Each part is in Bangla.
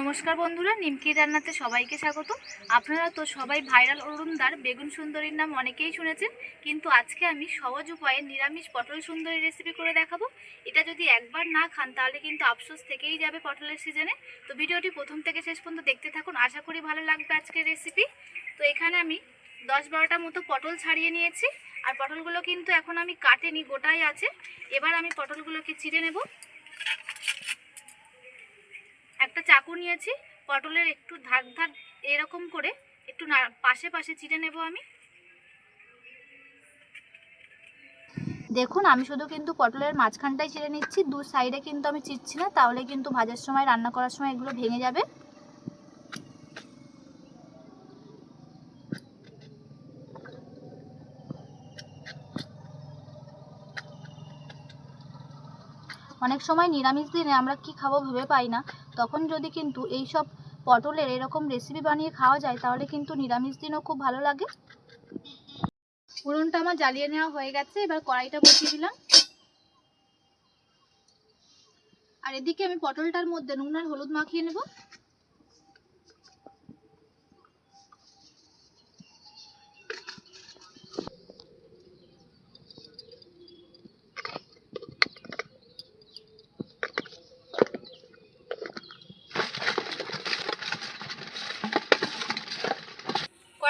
নমস্কার বন্ধুরা, নিমকি রান্নাতে সবাইকে স্বাগত আপনারা তো সবাই ভাইরাল অরুণদার, বেগুন সুন্দরীর নাম অনেকেই শুনেছেন, কিন্তু আজকে আমি সহজ উপায়ে নিরামিষ পটল সুন্দরী রেসিপি করে দেখাবো। এটা যদি একবার না খান, তাহলে কিন্তু আফসোস থেকেই যাবে পটলের সিজনে। তো ভিডিওটি প্রথম থেকে শেষ পর্যন্ত দেখতে থাকুন, আশা করি ভালো লাগবে আজকের রেসিপি তো এখানে আমি দশ বারোটা মতো পটল ছাড়িয়ে নিয়েছি, আর পটলগুলো কিন্তু এখন আমি কাটেনি, গোটাই আছে। এবার আমি পটলগুলোকে চিড়ে নেব। একটা চাকু নিয়েছি, পটলের একটু ধার ধার এরকম করে একটু পাশে পাশে চিড়ে নেব আমি। দেখুন, আমি শুধু কিন্তু পটলের মাঝখানটাই চিড়ে নিচ্ছি, দু সাইডে কিন্তু আমি চিড়ছি না, তাহলে কিন্তু ভাজার সময়, রান্না করার সময় এগুলো ভেঙে যাবে। অনেক সময় নিরামিষ দিনে আমরা কি খাব ভেবে পাই না। তখন যদি কিন্তু এই সব পটলের এরকম রেসিপি বানিয়ে খাওয়া যায়, তাহলে কিন্তু নিরামিষ দিনও খুব ভালো লাগে। উনুনটা আমার জ্বালিয়ে নেওয়া হয়ে গেছে, এবার কড়াইটা বসিয়ে দিলাম। আর এদিকে আমি পটলটার মধ্যে নুন আর হলুদ মাখিয়ে নেব।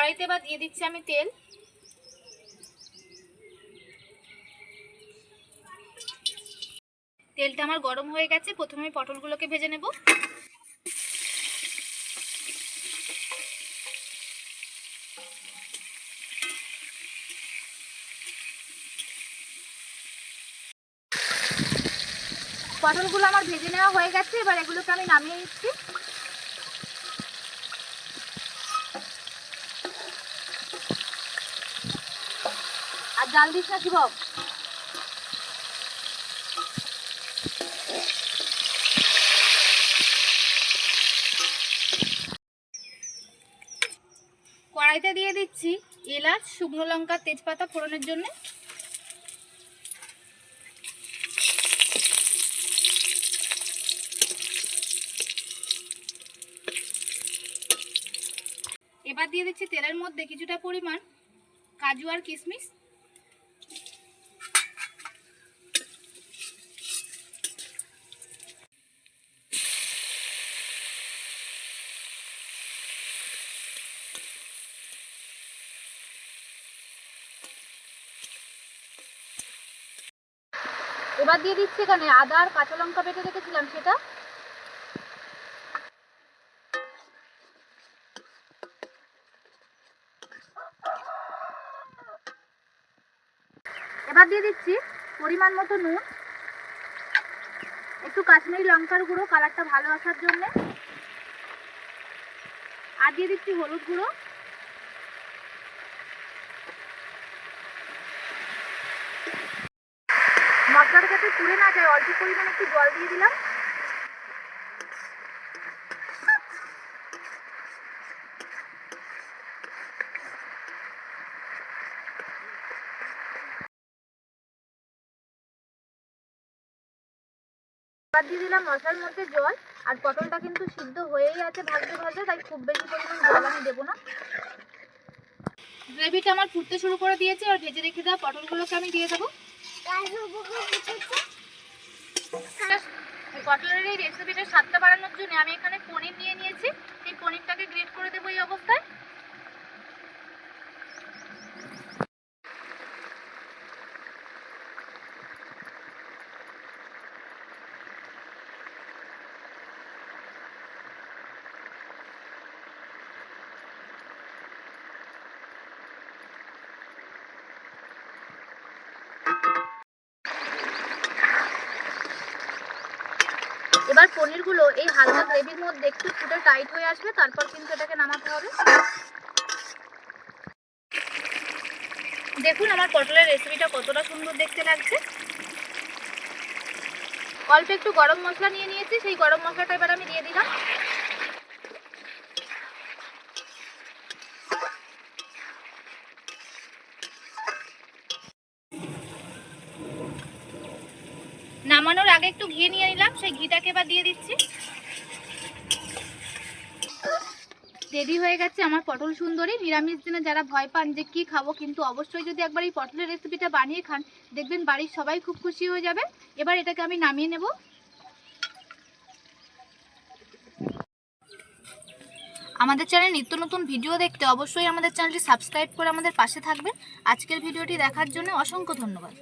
কড়াইতে বা দিয়ে দিচ্ছি আমি তেল। তেলটা আমার গরম হয়ে গেছে, প্রথমে পটলগুলোকে ভেজে নেব। পটলগুলো আমার ভেজে নেওয়া হয়ে গেছে, এবার এগুলোকে আমি নামিয়ে নিচ্ছি। জাল দিস না, শিবম। কড়াইতে দিয়ে দিচ্ছি এলাচ, শুকনো লঙ্কা, তেজপাতা ফোড়নের জন্য। এবার দিয়ে দিচ্ছি তেলের মধ্যে কিছুটা পরিমাণ কাজু আর কিশমিশ। এবার দিয়ে দিচ্ছি এখানে, আদা আর কাঁচা লঙ্কা বেটে রেখেছিলাম, সেটা। এবার দিয়ে দিচ্ছি পরিমাণ মতো নুন। একটু কাশ্মীরি লঙ্কার গুঁড়ো কালারটা ভালো আসার জন্য। আর দিয়ে দিচ্ছি হলুদ গুঁড়ো মশলাটা যাতে পুড়ে না যায় অল্প পরিমাণে একটু জল দিয়ে দিলাম। এবার দিয়ে দিলাম মশলার মধ্যে জল আর পটলটা কিন্তু সিদ্ধ হয়েই আছে ভাজতে ভাজতে তাই খুব বেশি পরিমাণ জল আমি দেবো না। গ্রেভিটা আমার ফুটতে শুরু করে দিয়েছে আর ভেজে রেখে দেওয়া পটলগুলোকে আমি দিয়ে দেবো। পটলের এই রেসিপিটা স্বাদটা বাড়ানোর জন্য আমি এখানে পনির নিয়ে নিয়েছি। এই পনিরটাকে গ্রেট করে দেবো এই অবস্থায়। এবার পনিরগুলো এই হালকা গ্রেভির মধ্যে একটু ফুটে টাইট হয়ে আসবে, তারপর কিন্তু এটাকে নামাতে হবে। দেখুন আমার পটলের রেসিপিটা কতটা সুন্দর দেখতে লাগছে। অল্প একটু গরম মশলা নিয়ে নিয়েছি, সেই গরম মশলাটা এবার আমি দিয়ে দিলাম। নামানোর আগে একটু ঘি নিয়ে নিলাম, সেই ঘিটাকে এবার দিয়ে দিচ্ছি। রেডি হয়ে গেছে আমার পটল সুন্দরী। নিরামিষ দিনে যারা ভয় পান যে কি খাব, কিন্তু অবশ্যই যদি একবার এই পটলের রেসিপিটা বানিয়ে খান, দেখবেন বাড়ির সবাই খুব খুশি হয়ে যাবে। এবার এটাকে আমি নামিয়ে নেব। আমাদের চ্যানেলে নিত্য নতুন ভিডিও দেখতে অবশ্যই আমাদের চ্যানেলটি সাবস্ক্রাইব করে আমাদের পাশে থাকবেন। আজকের ভিডিওটি দেখার জন্য অসংখ্য ধন্যবাদ।